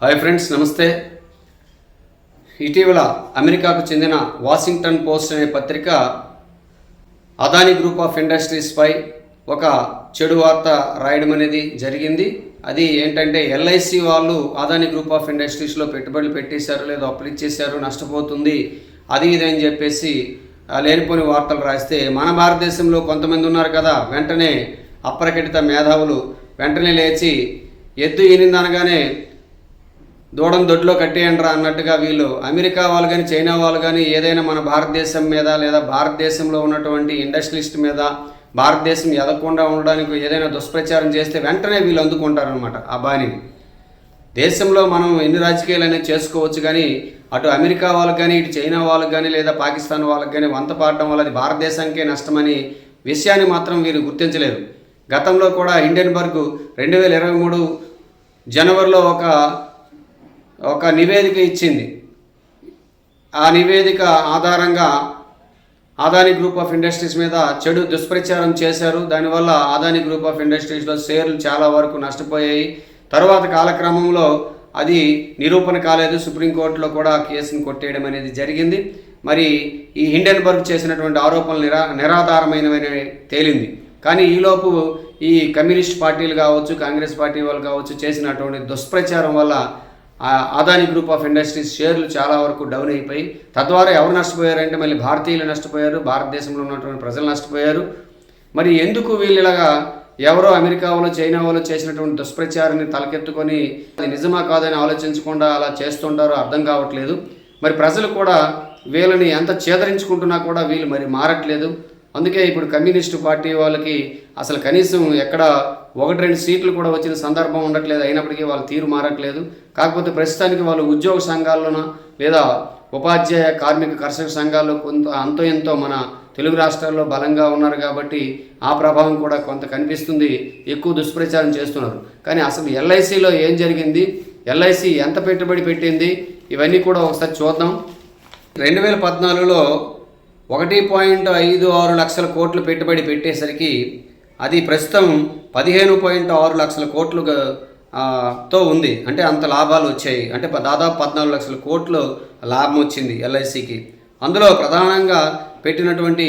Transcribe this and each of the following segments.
Hi friends నమస్తే. ఇటీవల అమెరికాకు చెందిన వాషింగ్టన్ పోస్ట్ అనే పత్రిక అదాని గ్రూప్ ఆఫ్ ఇండస్ట్రీస్పై ఒక చెడు వార్త రాయడం అనేది జరిగింది. అది ఏంటంటే ఎల్ఐసి వాళ్ళు అదాని గ్రూప్ ఆఫ్ ఇండస్ట్రీస్లో పెట్టుబడులు పెట్టేశారు లేదా అప్పులు ఇచ్చేశారు నష్టపోతుంది అది ఇది అని చెప్పేసి లేనిపోని వార్తలు రాస్తే మన భారతదేశంలో కొంతమంది ఉన్నారు కదా వెంటనే అప్రకటిత మేధావులు వెంటనే లేచి ఎద్దు ఈనిందనగానే దూడం దొడ్లో కట్టేయండిరా అన్నట్టుగా వీళ్ళు. అమెరికా వాళ్ళు కానీ చైనా వాళ్ళు కానీ ఏదైనా మన భారతదేశం మీద లేదా భారతదేశంలో ఉన్నటువంటి ఇండస్ట్రియలిస్ట్ మీద భారతదేశం ఎదగకుండా ఉండడానికి ఏదైనా దుష్ప్రచారం చేస్తే వెంటనే వీళ్ళు అందుకుంటారనమాట ఆ బాణిని. దేశంలో మనం ఎన్ని రాజకీయాలు అనేది చేసుకోవచ్చు కానీ అటు అమెరికా వాళ్ళకి కానీ ఇటు చైనా వాళ్ళకి కానీ లేదా పాకిస్తాన్ వాళ్ళకి కానీ వంత పాడడం వల్ల అది భారతదేశానికే నష్టమని విషయాన్ని మాత్రం వీరు గుర్తించలేదు. గతంలో కూడా హిండెన్బర్గ్ రెండు వేల ఇరవై మూడు జనవరిలో ఒక ఒక నివేదిక ఇచ్చింది. ఆ నివేదిక ఆధారంగా అదాని గ్రూప్ ఆఫ్ ఇండస్ట్రీస్ మీద చెడు దుష్ప్రచారం చేశారు. దానివల్ల అదాని గ్రూప్ ఆఫ్ ఇండస్ట్రీస్లో షేర్లు చాలా వరకు నష్టపోయాయి. తర్వాత కాలక్రమంలో అది నిరూపణ కాలేదు. సుప్రీంకోర్టులో కూడా కేసును కొట్టేయడం అనేది జరిగింది. మరి ఈ హిండెన్బర్గ్ చేసినటువంటి ఆరోపణలు నిరా నిరాధారమైనవని తేలింది. కానీ ఈలోపు ఈ కమ్యూనిస్ట్ పార్టీలు కావచ్చు కాంగ్రెస్ పార్టీ వాళ్ళు కావచ్చు చేసినటువంటి దుష్ప్రచారం వల్ల అదాని గ్రూప్ ఆఫ్ ఇండస్ట్రీస్ షేర్లు చాలా వరకు డౌన్ అయిపోయి తద్వారా ఎవరు నష్టపోయారంటే మళ్ళీ భారతీయులు నష్టపోయారు భారతదేశంలో ఉన్నటువంటి ప్రజలు నష్టపోయారు. మరి ఎందుకు వీళ్ళు ఇలాగా ఎవరో అమెరికా వాళ్ళు చైనా వాళ్ళు చేసినటువంటి దుష్ప్రచారాన్ని తలకెత్తుకొని అది నిజమా కాదని ఆలోచించకుండా అలా చేస్తుంటారో అర్థం కావట్లేదు. మరి ప్రజలు కూడా వీళ్ళని ఎంత చేదరించుకుంటున్నా కూడా వీళ్ళు మరి మారట్లేదు. అందుకే ఇప్పుడు కమ్యూనిస్టు పార్టీ వాళ్ళకి అసలు కనీసం ఎక్కడ ఒకటి రెండు సీట్లు కూడా వచ్చిన సందర్భం ఉండట్లేదు అయినప్పటికీ వాళ్ళు తీరు మారట్లేదు. కాకపోతే ప్రస్తుతానికి వాళ్ళు ఉద్యోగ సంఘాల్లోన లేదా ఉపాధ్యాయ కార్మిక కర్షక సంఘాల్లో కొంత అంతో ఎంతో మన తెలుగు రాష్ట్రాల్లో బలంగా ఉన్నారు కాబట్టి ఆ ప్రభావం కూడా కొంత కనిపిస్తుంది. ఎక్కువ దుష్ప్రచారం చేస్తున్నారు. కానీ అసలు ఎల్ఐసిలో ఏం జరిగింది? ఎల్ఐసి ఎంత పెట్టుబడి పెట్టింది? ఇవన్నీ కూడా ఒకసారి చూద్దాం. రెండు వేల పద్నాలుగులో ఒకటి పాయింట్ ఐదు ఆరు లక్షల కోట్లు పెట్టుబడి పెట్టేసరికి అది ప్రస్తుతం పదిహేను పాయింట్ ఆరు లక్షల కోట్లు తో ఉంది. అంటే అంత లాభాలు వచ్చాయి. అంటే దాదాపు పద్నాలుగు లక్షల కోట్లు లాభం వచ్చింది ఎల్ఐసికి. అందులో ప్రధానంగా పెట్టినటువంటి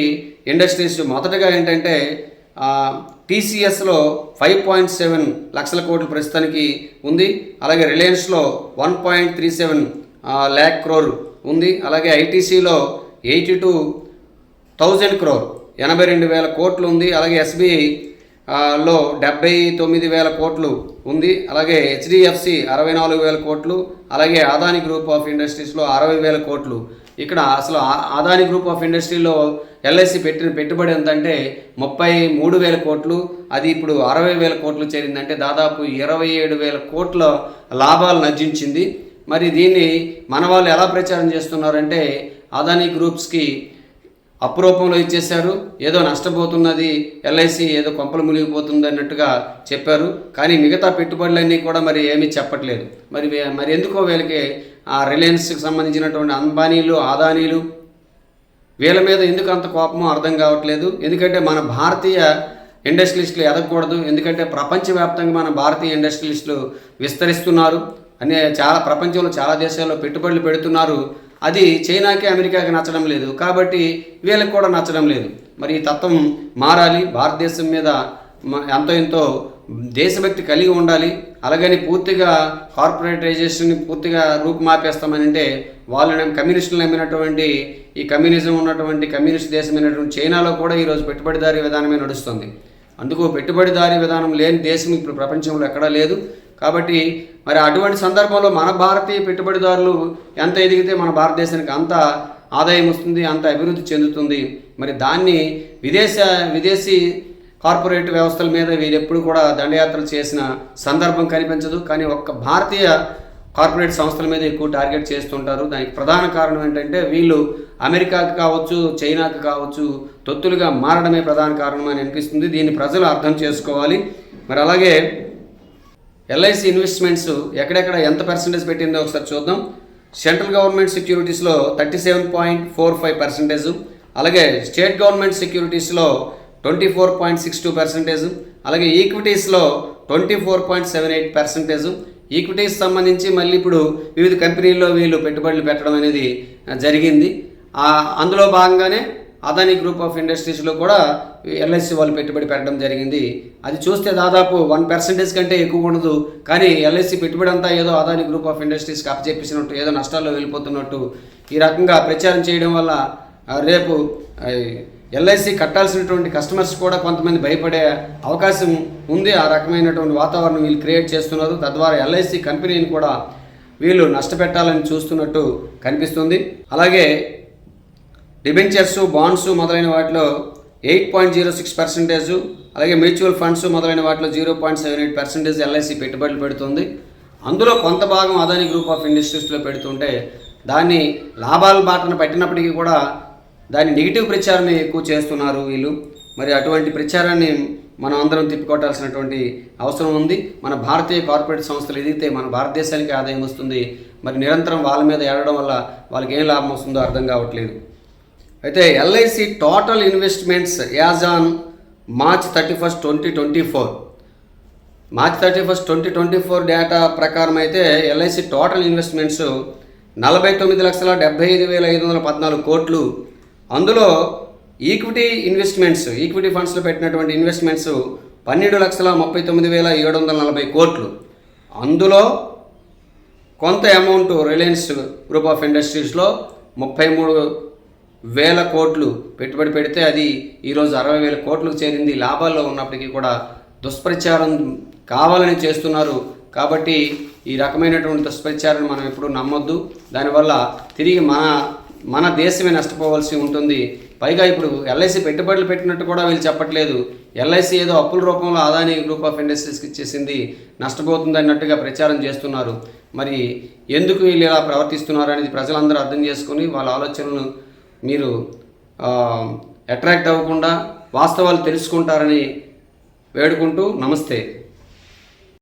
ఇండస్ట్రీస్ మొదటగా ఏంటంటే టీసీఎస్లో ఫైవ్ పాయింట్ సెవెన్ లక్షల కోట్లు ప్రస్తుతానికి ఉంది. అలాగే రిలయన్స్లో one point three seven lakh crore ఉంది. అలాగే ఐటీసీలో ఎయిటీ టూ థౌజండ్ క్రోర్. ఎనభై రెండు వేల కోట్లు ఉంది. అలాగే ఎస్బీఐ లో డెబ్బై తొమ్మిది వేల కోట్లు ఉంది. అలాగే హెచ్డిఎఫ్సి అరవై నాలుగు వేల కోట్లు. అలాగే అదాని గ్రూప్ ఆఫ్ ఇండస్ట్రీస్లో అరవై వేల కోట్లు. ఇక్కడ అసలు ఆ- అదాని గ్రూప్ ఆఫ్ ఇండస్ట్రీలో ఎల్ఐసి పెట్టిన పెట్టుబడి ఎంతంటే ముప్పై మూడు వేల కోట్లు. అది ఇప్పుడు అరవై వేల కోట్లు చేరిందంటే దాదాపు ఇరవై ఏడు వేల కోట్ల లాభాలు నర్జించింది. మరి దీన్ని మన వాళ్ళు ఎలా ప్రచారం చేస్తున్నారంటే అదాని గ్రూప్స్కి అప్రూపంలో ఇచ్చేశారు. ఏదో నష్టపోతున్నది ఎల్ఐసి ఏదో కొంపలు మునిగిపోతుంది అన్నట్టుగా చెప్పారు. కానీ మిగతా పెట్టుబడులన్నీ కూడా మరి ఏమీ చెప్పట్లేదు. మరి వే- మరి ఎందుకో వీళ్ళకి ఆ రిలయన్స్కి సంబంధించినటువంటి అంబానీలు ఆదానీలు వీళ్ళ మీద ఎందుకు అంత కోపమో అర్థం కావట్లేదు. ఎందుకంటే మన భారతీయ ఇండస్ట్రియలిస్టులు ఎదగకూడదు. ఎందుకంటే ప్రపంచవ్యాప్తంగా మన భారతీయ ఇండస్ట్రియలిస్టులు విస్తరిస్తున్నారు. అనే చాలా ప్రపంచంలో చాలా దేశాల్లో పెట్టుబడులు పెడుతున్నారు. అది చైనాకి అమెరికాకి నచ్చడం లేదు. కాబట్టి వీళ్ళకి కూడా నచ్చడం లేదు. మరి ఈ తత్వం మారాలి. భారతదేశం మీద ఎంతో ఎంతో దేశభక్తి కలిగి ఉండాలి. అలాగని పూర్తిగా కార్పొరేటైజేషన్ పూర్తిగా రూపుమాపేస్తామని అంటే వాళ్ళు కమ్యూనిస్టులు నమ్మినటువంటి ఈ కమ్యూనిజం ఉన్నటువంటి కమ్యూనిస్ట్ దేశమైనటువంటి చైనాలో కూడా ఈరోజు పెట్టుబడిదారీ విధానమే నడుస్తుంది. అందుకు పెట్టుబడిదారీ విధానం లేని దేశం ఇప్పుడు ప్రపంచంలో ఎక్కడా లేదు. కాబట్టి మరి అటువంటి సందర్భంలో మన భారతీయ పెట్టుబడిదారులు ఎంత ఎదిగితే మన భారతదేశానికి అంత ఆదాయం వస్తుంది అంత అభివృద్ధి చెందుతుంది. మరి దాన్ని విదేశ విదేశీ కార్పొరేట్ వ్యవస్థల మీద వీరు ఎప్పుడు కూడా దండయాత్రలు చేసిన సందర్భం కనిపించదు. కానీ ఒక్క భారతీయ కార్పొరేట్ సంస్థల మీద ఎక్కువ టార్గెట్ చేస్తుంటారు. దానికి ప్రధాన కారణం ఏంటంటే వీళ్ళు అమెరికాకి కావచ్చు చైనాకి కావచ్చు తొత్తులుగా మారడమే ప్రధాన కారణం అని అనిపిస్తుంది. దీన్ని ప్రజలు అర్థం చేసుకోవాలి. మరి అలాగే ఎల్ఐసి ఇన్వెస్ట్మెంట్స్ ఎక్కడెక్కడ ఎంత పర్సెంటేజ్ పెట్టిందో ఒకసారి చూద్దాం. సెంట్రల్ గవర్నమెంట్ సెక్యూరిటీస్లో thirty seven point four five percentage అలాగే స్టేట్ గవర్నమెంట్ సెక్యూరిటీస్లో twenty four point six two percentage అలాగే ఈక్విటీస్లో twenty four point seven eight percentage equities సంబంధించి మళ్ళీ ఇప్పుడు వివిధ కంపెనీల్లో వీళ్ళు పెట్టుబడులు పెట్టడం అనేది జరిగింది. అందులో భాగంగానే అదాని గ్రూప్ ఆఫ్ ఇండస్ట్రీస్లో కూడా ఎల్ఐసి వాళ్ళు పెట్టుబడి పెట్టడం జరిగింది. అది చూస్తే దాదాపు వన్ పర్సెంటేజ్ కంటే ఎక్కువ ఉండదు. కానీ ఎల్ఐసి పెట్టుబడి అంతా ఏదో అదాని గ్రూప్ ఆఫ్ ఇండస్ట్రీస్కి అప్పచెప్పేసినట్టు ఏదో నష్టాల్లో వెళ్ళిపోతున్నట్టు ఈ రకంగా ప్రచారం చేయడం వల్ల రేపు ఎల్ఐసి కట్టాల్సినటువంటి కస్టమర్స్ కూడా కొంతమంది భయపడే అవకాశం ఉంది. ఆ రకమైనటువంటి వాతావరణం వీళ్ళు క్రియేట్ చేస్తున్నారు. తద్వారా ఎల్ఐసి కంపెనీని కూడా వీళ్ళు నష్టపెట్టాలని చూస్తున్నట్టు కనిపిస్తుంది. అలాగే డిబెంచర్స్ బాండ్స్ మొదలైన వాటిలో eight point zero six percentage అలాగే మ్యూచువల్ ఫండ్స్ మొదలైన వాటిలో zero point seven eight percentage LIC పెట్టుబడులు పెడుతుంది. అందులో కొంత భాగం అదాని గ్రూప్ ఆఫ్ ఇండస్ట్రీస్లో పెడుతుంటే దాన్ని లాభాల బాటన పట్టినప్పటికీ కూడా దాని నెగిటివ్ ప్రచారమే ఎక్కువ చేస్తున్నారు వీళ్ళు. మరి అటువంటి ప్రచారాన్ని మనం అందరం తిప్పికొట్టాల్సినటువంటి అవసరం ఉంది. మన భారతీయ కార్పొరేట్ సంస్థలు ఎదిగితే మన భారతదేశానికి ఆదాయం వస్తుంది. మరి నిరంతరం వాళ్ళ మీద ఏడడం వల్ల వాళ్ళకి ఏం లాభం వస్తుందో అర్థం కావట్లేదు. అయితే LIC total investments as on March thirty first twenty twenty four. March thirty first twenty twenty four data ప్రకారం అయితే ఎల్ఐసి టోటల్ ఇన్వెస్ట్మెంట్స్ నలభై తొమ్మిది లక్షల డెబ్బై ఐదు వేల ఐదు వందల పద్నాలుగు కోట్లు. అందులో ఈక్విటీ ఇన్వెస్ట్మెంట్స్ ఈక్విటీ ఫండ్స్లో పెట్టినటువంటి ఇన్వెస్ట్మెంట్స్ పన్నెండు లక్షల ముప్పై తొమ్మిది వేల ఏడు వందల నలభై కోట్లు. అందులో కొంత అమౌంట్ రిలయన్స్ గ్రూప్ ఆఫ్ ఇండస్ట్రీస్లో ముప్పై మూడు వేల కోట్లు పెట్టుబడి పెడితే అది ఈరోజు అరవై వేల కోట్లకు చేరింది. లాభాల్లో ఉన్నప్పటికీ కూడా దుష్ప్రచారం కావాలని చేస్తున్నారు. కాబట్టి ఈ రకమైనటువంటి దుష్ప్రచారాన్ని మనం ఎప్పుడూ నమ్మొద్దు. దానివల్ల తిరిగి మన మన దేశమే నష్టపోవాల్సి ఉంటుంది. పైగా ఇప్పుడు ఎల్ఐసి పెట్టుబడులు పెట్టినట్టు కూడా వీళ్ళు చెప్పట్లేదు. ఎల్ఐసి ఏదో అప్పుల రూపంలో అదాని గ్రూప్ ఆఫ్ ఇండస్ట్రీస్కి ఇచ్చేసింది. నష్టపోతుంది అన్నట్టుగా ప్రచారం చేస్తున్నారు. మరి ఎందుకు వీళ్ళు ఇలా ప్రవర్తిస్తున్నారు అనేది ప్రజలందరూ అర్థం చేసుకొని వాళ్ళ ఆలోచనలను మీరు అట్రాక్ట్ అవ్వకుండా వాస్తవాలు తెలుసుకుంటారని వేడుకుంటూ నమస్తే.